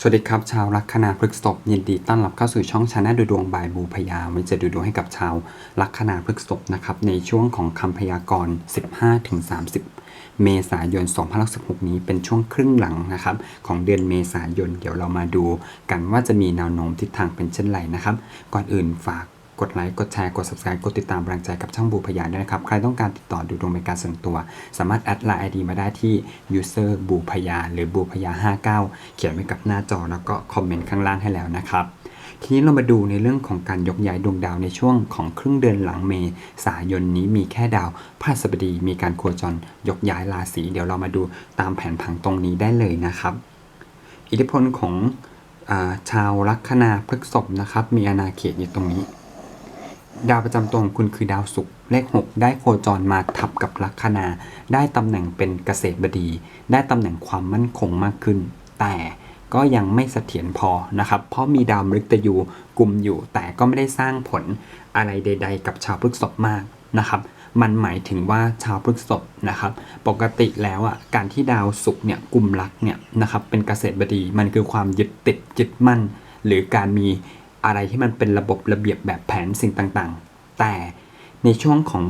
สวัสดีครับ ชาวลัคนาพฤกษภยินดีต้อนรับเข้าสู่ช่องชาแนลดูดวงบายบูพยาวันจะดูดวงให้กับชาวลัคนาพฤกษภนะครับในช่วงของคำพยากรณ์ 15-30 เมษายน 2016 นี้เป็นช่วงครึ่งหลังนะครับของเดือนเมษายน เดี๋ยวเรามาดูกันว่าจะมีแนวโน้มทิศทางเป็นเช่นไรนะครับ ก่อนอื่นฝาก กดไลค์ กดแชร์ กด subscribe กดติดตามกำลังใจกับช่องบูพยาด้วยนะครับ ใครต้องการติดต่อดูดวงเป็นการส่วนตัว สามารถแอดไลน์ ID มาได้ที่ user บูพยาหรือบูพยา59 เขียนไว้กับหน้าจอแล้วก็คอมเมนต์ข้างล่างให้แล้วนะครับทีนี้เรามาดูในเรื่องของการยกย้ายดวงดาวในช่วงของครึ่งเดือนหลังเมษายนนี้มีแค่ดาวพฤหัสบดีมีการโคจรยกย้ายราศีเดี๋ยวเรามาดูตามแผนผังตรงนี้ได้เลยนะครับ อิทธิพลของอาชาวลัคนาพฤกษภนะครับ มีอาณาเขตอยู่ตรงนี้ ดาวประจำตัวของคุณคือดาวศุกร์เลข 6 ได้โคจรมาทับกับลัคนา ได้ตำแหน่งเป็นเกษตรบดี ได้ตำแหน่งความมั่นคงมากขึ้น แต่ก็ยังไม่เสถียรพอนะครับ เพราะมีดาวมฤตยูกลุ่มอยู่ แต่ก็ไม่ได้สร้างผลอะไรใด ๆ กับชาวพฤษภมากนะครับ มันหมายถึงว่าชาวพฤษภนะครับ ปกติแล้วอะการที่ดาวศุกร์เนี่ยกลุ่มรักเนี่ยนะครับเป็นเกษตรบดีมันคือความยึดติดยึดมั่น หรือการมี อะไรที่มันเป็นระบบระเบียบแบบแผนสิ่งต่างๆ แต่ในช่วงของ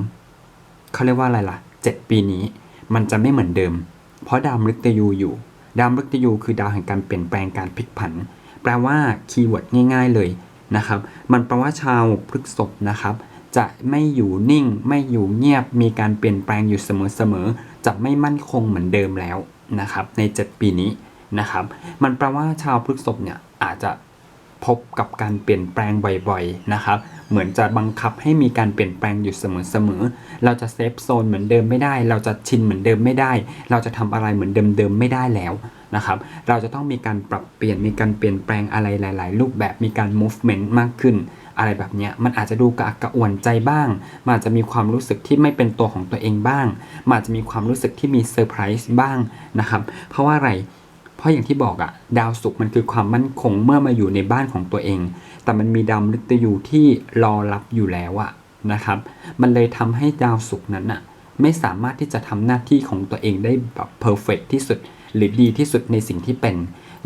เขาเรียกว่าอะไรล่ะ 7 ปีนี้ มันจะไม่เหมือนเดิม เพราะดาวมฤตยูอยู่ ดาวมฤตยูคือดาวแห่งการเปลี่ยนแปลงการพลิกผัน แปลว่าคีย์เวิร์ดง่าย ๆเลยนะครับ มันแปลว่าชาวพฤกษภนะครับจะไม่อยู่นิ่งไม่อยู่เงียบมีการเปลี่ยนแปลงอยู่เสมอๆจะไม่มั่นคงเหมือนเดิมแล้วนะครับใน 7 ปีนี้นะครับ มันแปลว่าชาวพฤกษภเนี่ยอาจจะ พบกับการเปลี่ยนแปลงบ่อยๆนะครับ เหมือนจะบังคับให้มีการเปลี่ยนแปลงอยู่เสมอๆ เราจะเซฟโซนเหมือนเดิมไม่ได้ เราจะชินเหมือนเดิมไม่ได้ เราจะทำอะไรเหมือนเดิมๆไม่ได้แล้วนะครับ เราจะต้องมีการปรับเปลี่ยน มีการเปลี่ยนแปลงอะไรหลาย ๆ รูปแบบ มีการ movement มากขึ้น อะไรแบบนี้มันอาจจะดูกระอักกระอ่วนใจบ้าง มันอาจจะมีความรู้สึกที่ไม่เป็นตัวของตัวเองบ้าง มันอาจจะมีความรู้สึกที่มีเซอร์ไพรส์บ้างนะครับ เพราะว่าอะไร ราะอย่างที่บอกอะดาวศุกร์มันคือความมั่นคงเมื่อมาอยู่ในบ้านของตัวเอง แต่มันมีดาวมฤตยูที่รอรับอยู่แล้วอะนะครับ มันเลยทำให้ดาวศุกร์นั้นอะไม่สามารถที่จะทำหน้าที่ของตัวเองได้แบบเพอร์เฟกที่สุด หรือดีที่สุดในสิ่งที่เป็น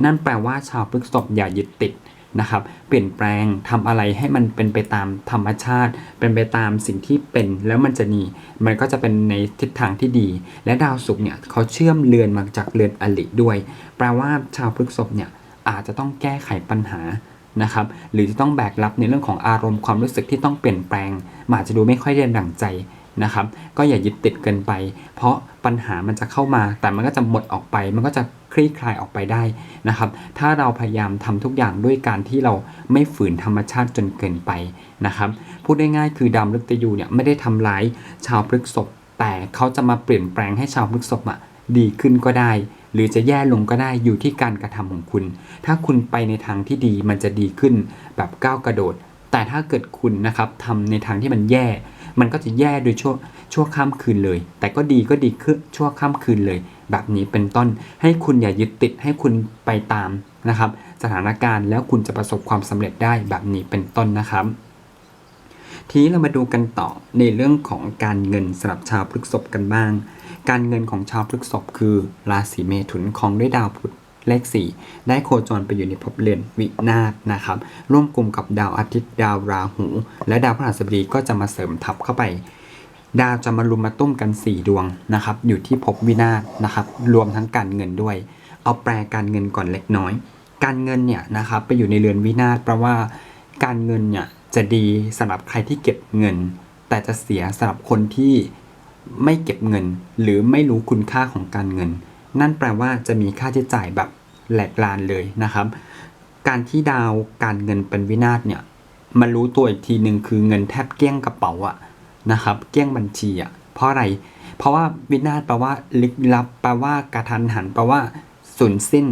นั่นแปลว่าชาวพฤกษภอย่ายึดติด นะครับ เปลี่ยนแปลงทำอะไรให้มันเป็นไปตามธรรมชาติ เป็นไปตามสิ่งที่เป็นแล้วมันจะดีมันก็จะเป็นในทิศทางที่ดี และดาวศุกร์เนี่ยเขาเชื่อมเรือนมาจากเรือนอลิด้วย แปลว่าชาวพฤษภเนี่ยอาจจะต้องแก้ไขปัญหานะครับหรือจะต้องแบกรับในเรื่องของอารมณ์ความรู้สึกที่ต้องเปลี่ยนแปลงมันอาจจะดูไม่ค่อยเรียนดั่งใจนะครับ ก็อย่ายึดติดเกินไป เพราะปัญหามันจะเข้ามาแต่มันก็จะหมดออกไป มันก็จะ คลี่คลายออกไปได้นะครับ ถ้าเราพยายามทำทุกอย่างด้วยการที่เราไม่ฝืนธรรมชาติจนเกินไปนะครับพูดได้ง่ายคือดาวมฤตยูเนี่ยไม่ได้ทำร้ายชาวพฤษภแต่เขาจะมาเปลี่ยนแปลงให้ชาวพฤษภอะดีขึ้นก็ได้ หรือจะแย่ลงก็ได้อยู่ที่การกระทำของคุณ ถ้าคุณไปในทางที่ดีมันจะดีขึ้นแบบก้าวกระโดด แต่ถ้าเกิดคุณนะครับทำในทางที่มันแย่ มันก็จะแย่โดยชั่วชั่วข้ามคืนเลย แต่ก็ดีก็ดีขึ้นชั่วข้ามคืนเลย แบบนี้เป็นต้น ให้คุณอย่ายึดติดให้คุณไปตามนะครับสถานการณ์แล้วคุณจะประสบความสำเร็จได้แบบนี้เป็นต้นนะครับ ทีนี้เรามาดูกันต่อในเรื่องของการเงินสำหรับชาวพฤษภกันบ้าง การเงินของชาวพฤษภคือราศีเมถุนของด้วยดาวพุธเลข 4 ได้โคจรไปอยู่ในภพเรือนวินาศนะครับ ร่วมกลุ่มกับดาวอาทิตย์ดาวราหู และดาวพฤหัสบดีก็จะมาเสริมทับเข้าไป ดาวจะมารุมมาตุ้มกัน 4 ดวงนะครับ อยู่ที่ภพวินาศนะครับ รวมทั้งการเงินด้วย เอาแปลการเงินก่อนเล็กน้อย การเงินเนี่ยนะครับไปอยู่ในเรือนวินาศแปลว่าการเงินเนี่ยจะดีสำหรับใครที่เก็บเงิน แต่จะเสียสำหรับคนที่ไม่เก็บเงิน หรือไม่รู้คุณค่าของการเงิน นั่นแปลว่าจะมีค่าใช้จ่ายแบบแหลกลานเลยนะครับ การที่ดาวการเงินเป็นวินาศเนี่ยมารู้ตัวอีกทีหนึ่งคือเงินแทบเกลี้ยงกระเป๋าอะ นะครับ เกลี้ยงบัญชีอะเพราะอะไร เพราะว่าวินาศแปลว่าลึกลับแปลว่ากระทันหันแปลว่าสูญสิ้น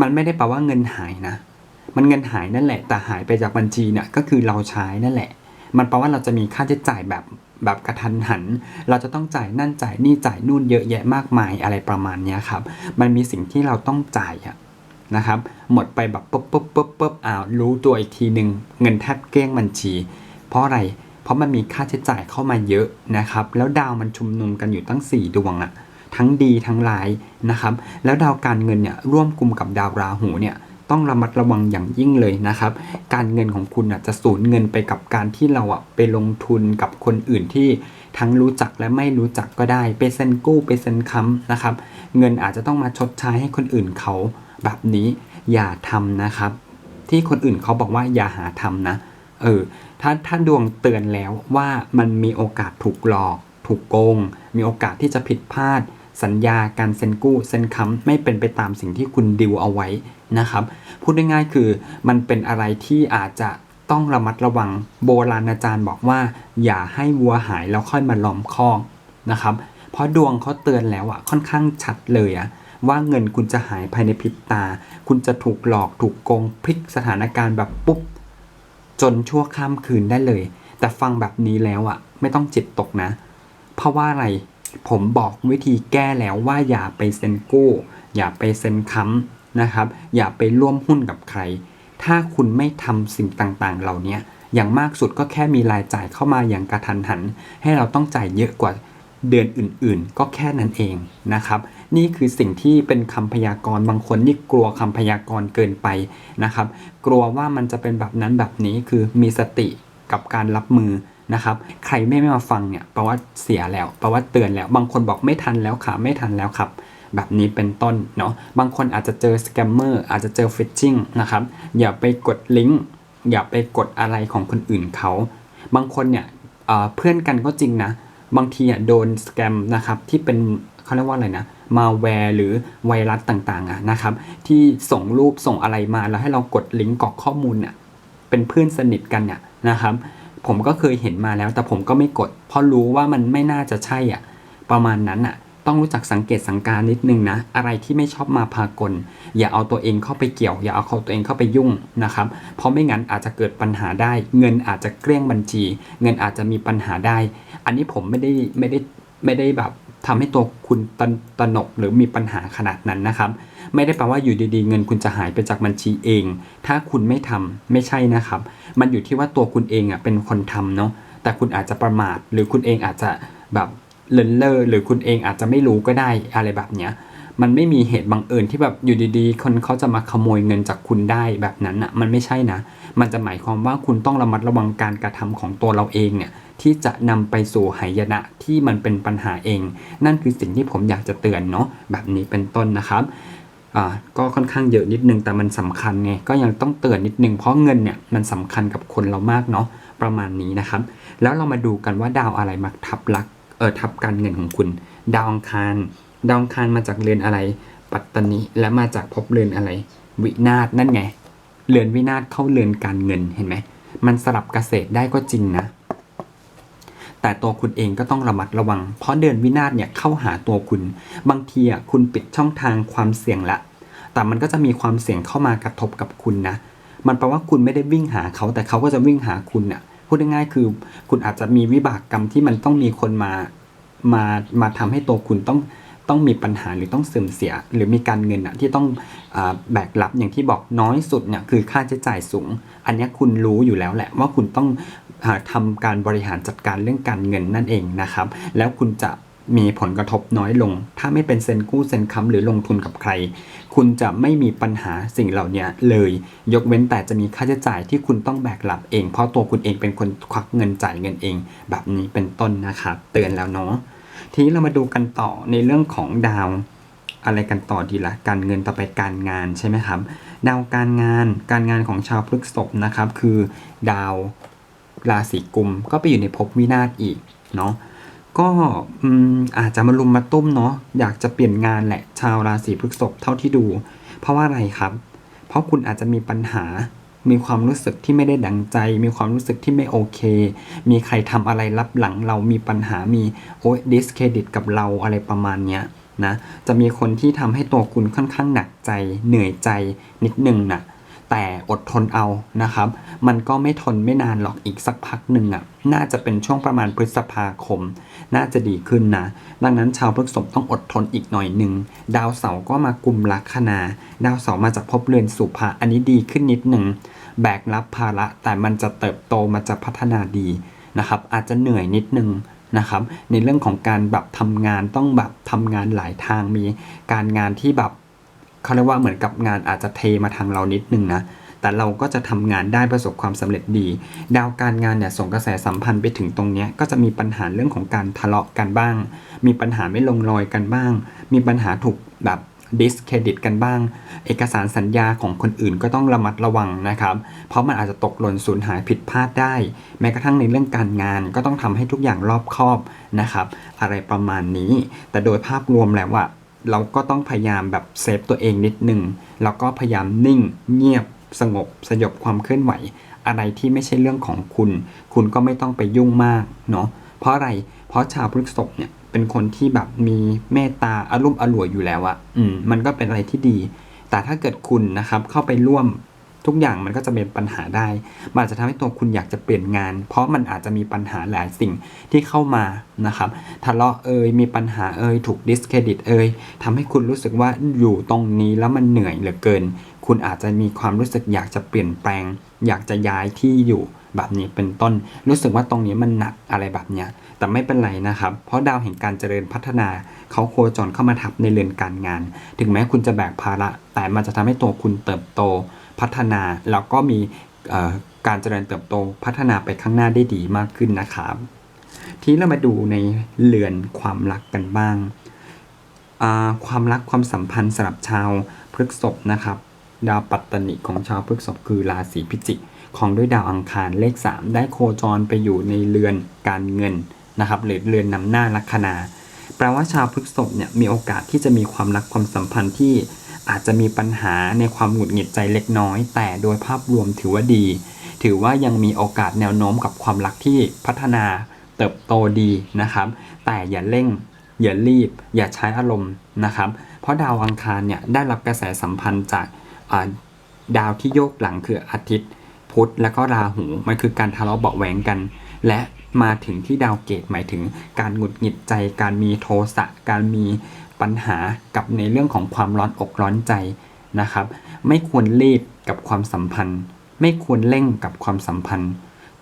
มันไม่ได้แปลว่าเงินหายนะ มันเงินหายนั่นแหละ แต่หายไปจากบัญชีเนี่ยก็คือเราใช้นั่นแหละ มันแปลว่าเราจะมีค่าใช้จ่ายแบบแบบกระทันหัน เราจะต้องจ่ายนั่นจ่ายนี่จ่ายนู่นเยอะแยะมากมายอะไรประมาณนี้ครับ มันมีสิ่งที่เราต้องจ่ายอะนะครับ หมดไปแบบปุ๊บปุ๊บปุ๊บปุ๊บอ้าวรู้ตัวอีกทีหนึ่งเงินแทบเกลี้ยงบัญชี เพราะอะไร เพราะมันมีค่าใช้จ่ายเข้ามาเยอะนะครับ แล้วดาวมันชุมนุมกันอยู่ตั้ง 4 ดวงอะทั้งดีทั้งร้ายนะครับ แล้วดาวการเงินเนี่ยร่วมกลุ่มกับดาวราหูเนี่ยต้องระมัดระวังอย่างยิ่งเลยนะครับ การเงินของคุณอะจะสูญเงินไปกับการที่เราอะไปลงทุนกับคนอื่นที่ทั้งรู้จักและไม่รู้จักก็ได้ ไปเซ็นกู้ไปเซ็นค้ำนะครับ เงินอาจจะต้องมาชดใช้ให้คนอื่นเขาแบบนี้อย่าทำนะครับ ที่คนอื่นเขาบอกว่าอย่าหาทำนะ เออถ้าถ้าดวงเตือนแล้วว่ามันมีโอกาสถูกหลอก ถูกโกง มีโอกาสที่จะผิดพลาด สัญญาการเซ็นกู้เซ็นค้ำไม่เป็นไปตามสิ่งที่คุณดิวเอาไว้นะครับพูดง่ายๆคือมันเป็นอะไรที่อาจจะต้องระมัดระวังโบราณอาจารย์บอกว่า อย่าให้วัวหายแล้วค่อยมาล้อมคอกนะครับ เพราะดวงเขาเตือนแล้วอะค่อนข้างชัดเลยอะว่าเงินคุณจะหายภายในพริบตา คุณจะถูกหลอกถูกโกงพลิกสถานการณ์แบบปุ๊บ จนชั่วข้ามคืนได้เลย แต่ฟังแบบนี้แล้วอะ ไม่ต้องจิตตกนะ เพราะว่าอะไรผมบอกวิธีแก้แล้วว่าอย่าไปเซ็นกู้อย่าไปเซ็นค้ำนะครับ อย่าไปร่วมหุ้นกับใคร ถ้าคุณไม่ทำสิ่งต่างๆ เหล่านี้อย่างมากสุดก็แค่มีรายจ่ายเข้ามาอย่างกระทันหัน ให้เราต้องจ่ายเยอะกว่าเดือนอื่นๆ ก็แค่นั้นเองนะครับ นี่คือสิ่งที่เป็นคำพยากรณ์บางคนนี่กลัวคำพยากรณ์เกินไปนะครับ กลัวว่ามันจะเป็นแบบนั้นแบบนี้คือมีสติกับการรับมือนะครับ ใครไม่ไม่มาฟังเนี่ยแปลว่าเสียแล้วแปลว่าเตือนแล้ว บางคนบอกไม่ทันแล้วค่ะไม่ทันแล้วครับ แบบนี้เป็นต้นเนาะบางคนอาจจะเจอสแกมเมอร์อาจจะเจอฟิชชิงนะครับอย่าไปกดลิงก์อย่าไปกดอะไรของคนอื่นเขา บางคนเนี่ยเเพื่อนกันก็จริงนะ บางทีอะโดนสแกมนะครับที่เป็นเขาเรียกว่าอะไรนะมาแวร์หรือไวรัสต่างๆอะนะครับที่ส่งรูปส่งอะไรมาแล้วให้เรากดลิงก์กรอกข้อมูลเนี่ยเป็นเพื่อนสนิทกันเนี่ยนะครับ ผมก็เคยเห็นมาแล้วแต่ผมก็ไม่กด เพราะรู้ว่ามันไม่น่าจะใช่อะประมาณนั้นอะต้องรู้จักสังเกตสังการนิดนึงนะ อะไรที่ไม่ชอบมาพากล อย่าเอาตัวเองเข้าไปเกี่ยว อย่าเอาตัวเองเข้าไปยุ่งนะครับ เพราะไม่งั้นอาจจะเกิดปัญหาได้ เงินอาจจะเกลี้ยงบัญชี เงินอาจจะมีปัญหาได้ อันนี้ผมไม่ได้ไม่ได้ไม่ได้แบบทำให้ตัวคุณตนตนกหรือมีปัญหาขนาดนั้นนะครับ ไม่ได้แปลว่าอยู่ดีๆ เงินคุณจะหายไปจากบัญชีเอง ถ้าคุณไม่ทำไม่ใช่นะครับ มันอยู่ที่ว่าตัวคุณเองอะเป็นคนทำเนาะแต่คุณอาจจะประมาท หรือคุณเองอาจจะแบบเลินเล่อหรือคุณเองอาจจะไม่รู้ก็ได้อะไรแบบเนี้ย มันไม่มีเหตุบังเอิญที่แบบอยู่ดีๆ คนเขาจะมาขโมยเงินจากคุณได้แบบนั้นอะมันไม่ใช่นะ มันจะหมายความว่าคุณต้องระมัดระวังการกระทำของตัวเราเองเนี่ยที่จะนำไปสู่หายนะที่มันเป็นปัญหาเอง นั่นคือสิ่งที่ผมอยากจะเตือนเนาะแบบนี้เป็นต้นนะครับอ่าก็ค่อนข้างเยอะนิดนึงแต่มันสำคัญไงก็ยังต้องเตือนนิดนึงเพราะเงินเนี่ยมันสำคัญกับคนเรามากเนาะประมาณนี้นะครับ แล้วเรามาดูกันว่าดาวอะไรมาทับลักเออทับการเงินของคุณ ดาวอังคาร ดาวอังคารมาจากเรือนอะไร ปัตตานีและมาจากภพเรือนอะไร วินาศนั่นไงเรือนวินาศเข้าเรือนการเงินเห็นไหมมันสลับเกษตรได้ก็จริงนะ แต่ตัวคุณเองก็ต้องระมัดระวัง เพราะเดือนวินาศเนี่ยเข้าหาตัวคุณ บางทีอะคุณปิดช่องทางความเสี่ยงละ แต่มันก็จะมีความเสี่ยงเข้ามากระทบกับคุณนะ มันแปลว่าคุณไม่ได้วิ่งหาเขา แต่เขาก็จะวิ่งหาคุณน่ะ พูดง่ายๆคือ คุณอาจจะมีวิบากกรรมที่มันต้องมีคนมา มา มาทำให้ตัวคุณต้อง ต้องมีปัญหาหรือต้องเสื่อมเสีย หรือมีการเงินอะที่ต้องอแบกรับอย่างที่บอกน้อยสุดเนี่ยคือค่าใช้จ่ายสูง อันนี้คุณรู้อยู่แล้วแหละว่าคุณต้องอาทำการบริหารจัดการเรื่องการเงินนั่นเองนะครับ แล้วคุณจะมีผลกระทบน้อยลง ถ้าไม่เป็นเซ็นกู้เซ็นค้ำหรือลงทุนกับใคร คุณจะไม่มีปัญหาสิ่งเหล่านี้เลย ยกเว้นแต่จะมีค่าใช้จ่ายที่คุณต้องแบกรับเอง เพราะตัวคุณเองเป็นคนควักเงินจ่ายเงินเอง แบบนี้เป็นต้นนะครับ เตือนแล้วเนาะ ทีนี้เรามาดูกันต่อในเรื่องของดาวอะไรกันต่อดีละการเงินต่อไปการงานใช่ไหมครับ ดาวการงานการงานของชาวพฤกษภนะครับ คือดาวราศีกุมก็ไปอยู่ในภพวินาศอีกเนาะก็อาจจะมาลุมมาตุ้มเนาะอยากจะเปลี่ยนงานแหละชาวราศีพฤกษภเท่าที่ดู เพราะว่าอะไรครับ เพราะคุณอาจจะมีปัญหา มีความรู้สึกที่ไม่ได้ดังใจ มีความรู้สึกที่ไม่โอเค มีใครทำอะไรรับหลังเรามีปัญหามีโอ้ยดิสเครดิตกับเราอะไรประมาณเนี้ยนะจะมีคนที่ทำให้ตัวคุณค่อนข้างหนักใจ เหนื่อยใจนิดนึงนะแต่อดทนเอานะครับ มันก็ไม่ทนไม่นานหรอกอีกสักพักหนึ่งอะ น่าจะเป็นช่วงประมาณพฤษภาคม น่าจะดีขึ้นนะ ดังนั้นชาวพฤษภต้องอดทนอีกหน่อยหนึ่ง ดาวเสาร์ก็มากลุ่มลัคนา ดาวเสาร์มาจากภพเรือนสุภา อันนี้ดีขึ้นนิดหนึ่ง แบกรับภาระ แต่มันจะเติบโตมันจะพัฒนาดีนะครับ อาจจะเหนื่อยนิดนึงนะครับ ในเรื่องของการแบบทำงานต้องแบบทำงานหลายทางมีการงานที่แบบเขาเรียกว่าเหมือนกับงานอาจจะเทมาทางเรานิดนึงนะแต่เราก็จะทำงานได้ประสบความสำเร็จดี ดาวการงานเนี่ยส่งกระแสสัมพันธ์ไปถึงตรงนี้ก็จะมีปัญหาเรื่องของการทะเลาะกันบ้าง มีปัญหาไม่ลงรอยกันบ้าง มีปัญหาถูกแบบ ดิสเครดิตกันบ้าง เอกสารสัญญาของคนอื่นก็ต้องระมัดระวังนะครับ เพราะมันอาจจะตกหล่นสูญหายผิดพลาดได้ แม้กระทั่งในเรื่องการงานก็ต้องทำให้ทุกอย่างรอบคอบนะครับ อะไรประมาณนี้ แต่โดยภาพรวมแล้วอะเราก็ต้องพยายามแบบเซฟตัวเองนิดนึงแล้วก็พยายามนิ่งเงียบสงบสยบความเคลื่อนไหว อะไรที่ไม่ใช่เรื่องของคุณ คุณก็ไม่ต้องไปยุ่งมากเนาะเพราะอะไรเพราะชาวพฤษภเนี่ย เป็นคนที่แบบมีเมตตาอารมณ์อร่วยอยู่แล้วอะอืมมันก็เป็นอะไรที่ดี แต่ถ้าเกิดคุณนะครับเข้าไปร่วมทุกอย่างมันก็จะเป็นปัญหาได้ มันอาจจะทำให้ตัวคุณอยากจะเปลี่ยนงาน เพราะมันอาจจะมีปัญหาหลายสิ่งที่เข้ามานะครับ ทะเลาะเอ่ย มีปัญหาเอ่ย ถูกดิสเครดิตเอ่ยทำให้คุณรู้สึกว่าอยู่ตรงนี้แล้วมันเหนื่อยเหลือเกิน คุณอาจจะมีความรู้สึกอยากจะเปลี่ยนแปลง อยากจะย้ายที่อยู่แบบนี้เป็นต้น รู้สึกว่าตรงนี้มันหนักอะไรแบบเนี้ย แต่ไม่เป็นไรนะครับ เพราะดาวแห่งการเจริญพัฒนาเขาโคจรเข้ามาทับในเรือนการงาน ถึงแม้คุณจะแบกภาระ แต่มันจะทำให้ตัวคุณเติบโตพัฒนา แล้วก็มีการเจริญเติบโตพัฒนาไปข้างหน้าได้ดีมากขึ้นนะครับ ทีนี้เรามาดูในเรือนความรักกันบ้าง ความรักความสัมพันธ์สำหรับชาวพฤกษภนะครับดาวปัตตนิของชาวพฤกษภคือราศีพิจิก ของด้วยดาวอังคารเลข 3 ได้โคจรไปอยู่ในเรือนการเงิน นะครับหรือเรือนนำหน้าลัคนา แปลว่าชาวพฤษภเนี่ยมีโอกาสที่จะมีความรักความสัมพันธ์ที่อาจจะมีปัญหาในความหงุดหงิดใจเล็กน้อย แต่โดยภาพรวมถือว่าดี ถือว่ายังมีโอกาสแนวโน้มกับความรักที่พัฒนาเติบโตดีนะครับ แต่อย่าเร่ง อย่ารีบ อย่าใช้อารมณ์นะครับ เพราะดาวอังคารเนี่ยได้รับกระแสสัมพันธ์จากาดาวที่โยกหลังคืออาทิตย์ พุธและก็ราหูมันคือการทะเลาะเบาะแหวงกัน และ มาถึงที่ดาวเกตหมายถึงการหงุดหงิดใจ การมีโทสะการมีปัญหากับในเรื่องของความร้อนอกร้อนใจนะครับ ไม่ควรรีบกับความสัมพันธ์ ไม่ควรเร่งกับความสัมพันธ์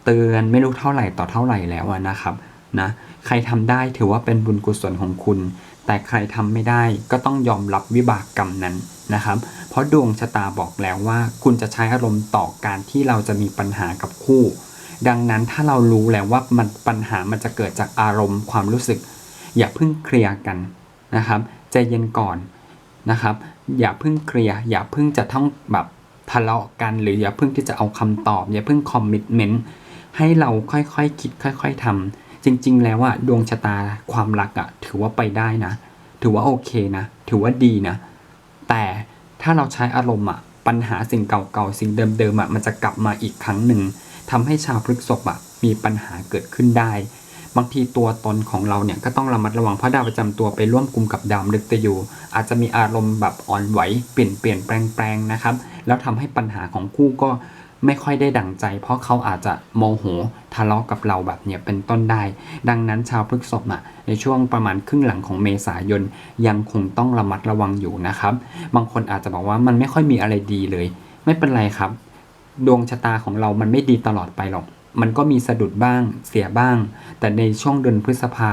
เตือนไม่รู้เท่าไหร่ต่อเท่าไหร่แล้วนะครับนะใครทำได้ถือว่าเป็นบุญกุศลของคุณ แต่ใครทำไม่ได้ก็ต้องยอมรับวิบากกรรมนั้นนะครับ เพราะดวงชะตาบอกแล้วว่า คุณจะใช้อารมณ์ต่อการที่เราจะมีปัญหากับคู่ ดังนั้นถ้าเรารู้แล้วว่ามันปัญหามันจะเกิดจากอารมณ์ความรู้สึก อย่าเพิ่งเคลียร์กันนะครับใจเย็นก่อนนะครับ อย่าเพิ่งเคลียร์อย่าเพิ่งจะต้องแบบทะเลาะกัน หรืออย่าเพิ่งที่จะเอาคำตอบ อย่าเพิ่งคอมมิชเมนต์ให้เราค่อยๆคคิดค่อย ๆทำจริง ๆ แล้วอะดวงชะตาความรักอะถือว่าไปได้นะ ถือว่าโอเคนะ ถือว่าดีนะ แต่ถ้าเราใช้อารมณ์อะปัญหาสิ่งเก่าๆสิ่งเดิมๆอะมันจะกลับมาอีกครั้งหนึ่ง ทำให้ชาวพฤษภอะมีปัญหาเกิดขึ้นได้ บางทีตัวตนของเราเนี่ยก็ต้องระมัดระวังเพราะดาวประจำตัวไปร่วมกลุ่มกับดาวมฤตยูอาจจะมีอารมณ์แบบอ่อนไหวเปลี่ยนเปลี่ยนแปลงแปลงนะครับ แล้วทำให้ปัญหาของคู่ก็ไม่ค่อยได้ดั่งใจ เพราะเขาอาจจะโมโหทะเลาะกับเราแบบเนี้ยเป็นต้นได้ ดังนั้นชาวพฤษภอะในช่วงประมาณครึ่งหลังของเมษายนยังคงต้องระมัดระวังอยู่นะครับ บางคนอาจจะบอกว่ามันไม่ค่อยมีอะไรดีเลย ไม่เป็นไรครับ ดวงชะตาของเรามันไม่ดีตลอดไปหรอก มันก็มีสะดุดบ้างเสียบ้าง แต่ในช่วงเดือนพฤษภา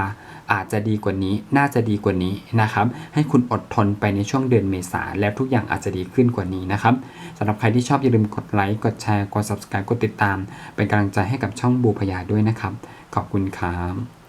อาจจะดีกว่านี้ น่าจะดีกว่านี้นะครับ ให้คุณอดทนไปในช่วงเดือนเมษาแล้วทุกอย่างอาจจะดีขึ้นกว่านี้นะครับสำหรับใครที่ชอบอย่าลืมกดไลค์ กดแชร์ กด subscribe กดติดตาม เป็นกำลังใจให้กับช่องบูพยาด้วยนะครับ ขอบคุณครับ